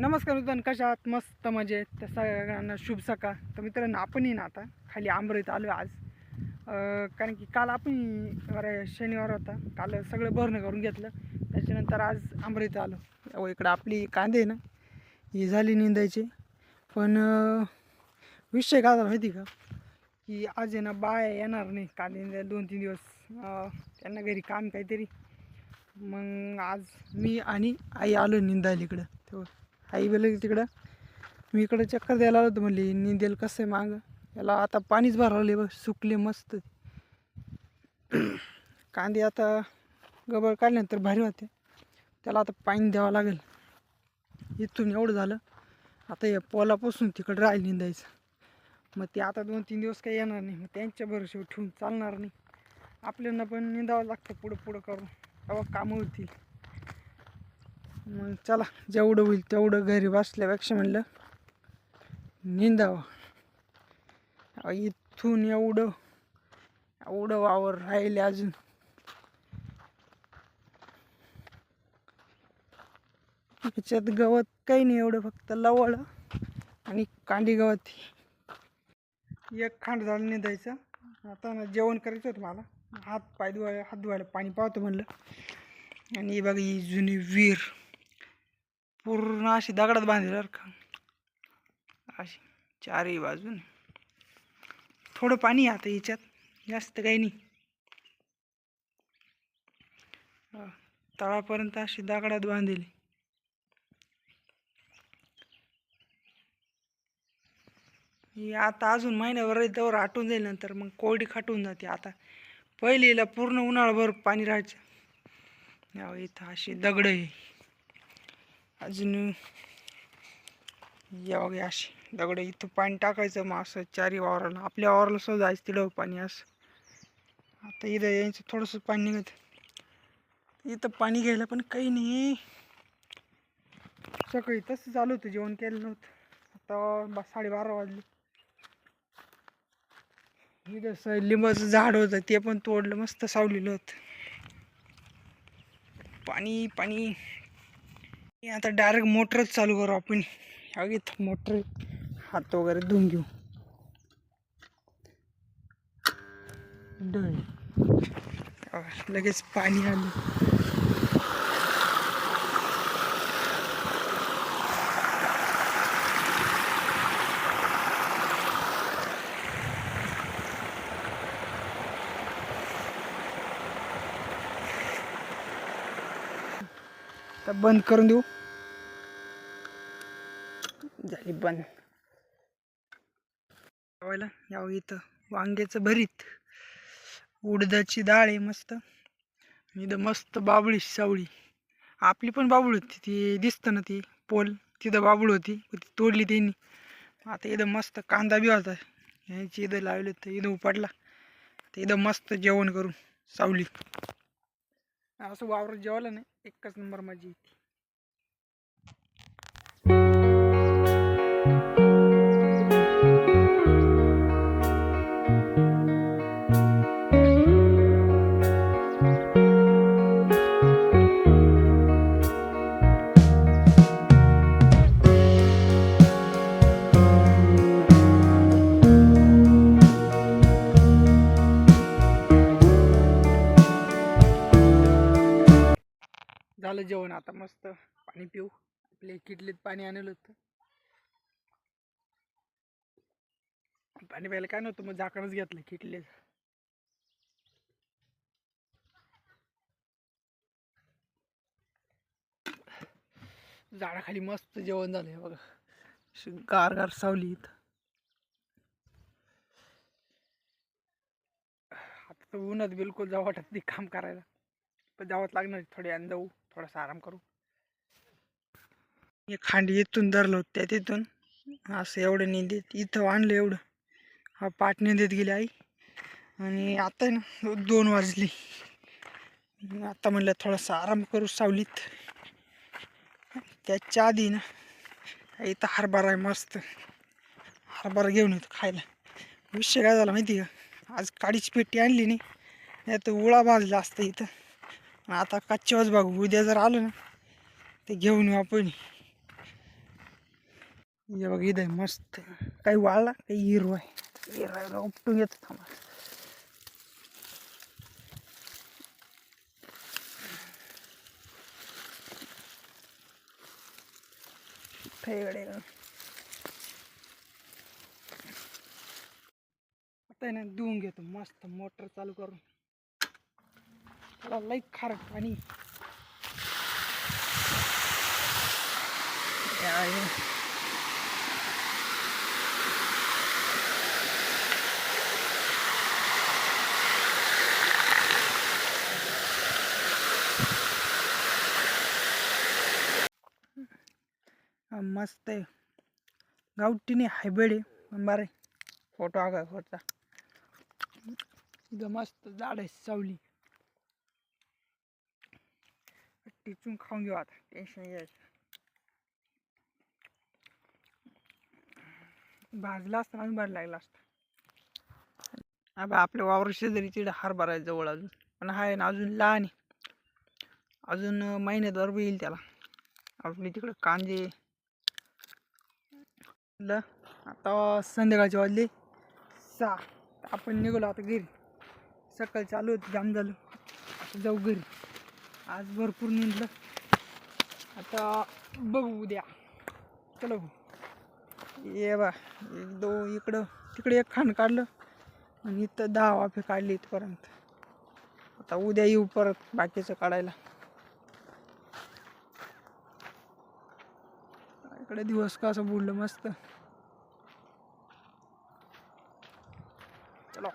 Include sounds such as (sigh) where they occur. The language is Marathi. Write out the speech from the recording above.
नमस्कार मित्रांनो कशा आहात? मस्त मजेत. त्या सगळ्यांना शुभ सकाळ. तर मित्रांनो आपणही ना आता खाली आंबरीत आलो आज. कारण की काल आपण अरे शनिवार होता. काल सगळं भरणं करून घेतलं. त्याच्यानंतर आज आंबरीत आलो. अहो, इकडं आपली कांदे आहे ना ही झाली निंदायची. पण विषय काय झाला माहिती का? की आज आहे ना बाया येणार नाही कांदे दोन तीन दिवस. त्यांना घरी काम काहीतरी. मग आज मी आणि आई आलो निंदायला इकडं. तेव्हा आई गेलं तिकडं मी इकडं चक्कर द्यायला आलो होतो म्हणली निंदेल कसं आहे मागं? याला आता पाणीच भरवले बघ सुकले मस्त. (clears throat) कांदे आता गबळ काढल्यानंतर भारी होते. त्याला आता पाणी द्यावं लागेल. इथून एवढं झालं. आता या पोलापासून तिकडं राहील निंदायचं. मग ते आता दोन तीन दिवस काही येणार नाही. मग त्यांच्या भरोश्यावर ठेवून चालणार नाही. आपल्याला पण निंदावं लागतं पुढं पुढं करून. तेव्हा कामं होतील. मग चला जेवढं होईल तेवढं घरी बसल्यापेक्षा म्हणलं निंदावं. इथून एवढं एवढं वावर राहिले अजून. त्याच्यात गवत काही नाही एवढं फक्त लवळ आणि कांडी गवत. एक खांड झालं निंदायचं. आता ना जेवण करायचं होतं मला. हात पाय धुवायला हात धुवायला पाणी पावतं म्हणलं. आणि बघा ही जुनी विहीर. पूर्ण अशी दगडात बांधलेलं का. अशी चारही बाजून. थोडं पाणी आहे आता याच्यात. जास्त काही नाही. तळापर्यंत अशी दगडात बांधलेली ही आता अजून महिन्याभर त्यावर आटून जाईल नंतर. मग कोरडी खाटून जाते आता. पहिलीला पूर्ण उन्हाळाभर पाणी राहायचं. इथं अशी दगड आहे. अजून यावं अशी. दगड इथं पाणी टाकायचं मग असं चारी वावराला. आपल्या वावराला सुद्धा जायचं तिडव पाणी असं. आता इथं यायचं थोडंसं पाणी निघत. इथं पाणी घ्यायला पण काही नाही. सकाळी तसं चालू होतं जेवण केलं नव्हतं. आता बा साडेबारा वाजले. इथं असं लिंबाचं झाड होतं ते पण तोडलं मस्त सावलेलं होतं. पाणी पाणी. आता डायरेक्ट मोटरच चालू करू आपण. अगीत मोटर हात वगैरे धुवून घेऊ. डळ लगेच पाणी आलं. तर बंद करून देऊ. झाली बंद. जेवायला यावं इथं. वांग्याचं भरीत. उडदाची डाळ आहे मस्त. इथं मस्त बाबळी सावळी. आपली पण बाबूळ होती. ती दिसतं ना ती. पोल तिथं बाबूळ होती. ती तोडली त्यांनी. आता इथं मस्त कांदा बी होता. यांची इथं लावले तर इथं उपटला. तर इथं मस्त जेवण करू सावली. असं वावरात जेवायला नाही. एकच नंबर माझी येते झालं जेवण आता मस्त. पाणी पिऊ. आपले किटलीत पाणी आणलं होतं. पाणी प्यायला काय नव्हतं मग झाकणच घेतलं किटलीत झाडाखाली मस्त जेवण झालंय बघा. गार गार सावली इथं. आता तर उन्हात बिलकुल जावं वाटत नाही काम करायला. पण जावंच लागणार थोडे आणि जाऊ. थोडासा आराम करू. हे खांडी इथून धरलो होतं त्या तिथून. असं एवढं निंदेत इथं आणलं एवढं. हा पाठ निंदेत गेली आई. आणि आता आहे ना दोन वाजली. आता म्हणलं थोडासा आराम करू सावलीत. त्याच्या आधी ना इथं हरभरा आहे मस्त. हरभरा घेऊन येतो खायला. विषय काय झाला माहिती का? आज काडीची पेटी आणली नाही तर उळा भाजला असतं इथं. आता कच्चेवाच बघू. उद्या जर आलो ना ते घेऊन येऊ आपण. हे बघ इथं आहे मस्त. काही वाळला काही हिरवा आहे. हिरवा उपटून घेतो थांबा. इकडे आता ना धुवून घेतो. मस्त मोटर चालू करून. त्याला लई खारट पाणी मस्त आहे. गावठीने हायब्रिड आहे. पण बरं फोटो आगा फोटोचा इथं मस्त झाड आहे सावली. टिचून खाऊन घेऊ आता टेन्शन भाजला असता ना बरं लागला असता अबे आपल्या वावर शेजारी तिकडे हार भरायचं जवळ अजून. पण हा आहे ना अजून लहान आहे. अजून महिन्यात येईल त्याला. आपली तिकडे कांदे. ल आता संध्याकाळचे वाजले सहा. आपण निघालो आता घरी. सकाळी चालू होती जाम झालं. आता जाऊ घरी. आज भरपूर निघलं आता बघू उद्या. चलो ये बा एक दो इकडं तिकडे एक खांड काढलं आणि इथं दहा वाफे काढले इथपर्यंत. आता उद्या येऊ परत बाकीचं काढायला. इकडे दिवस कसं बुडलं मस्त. चलो.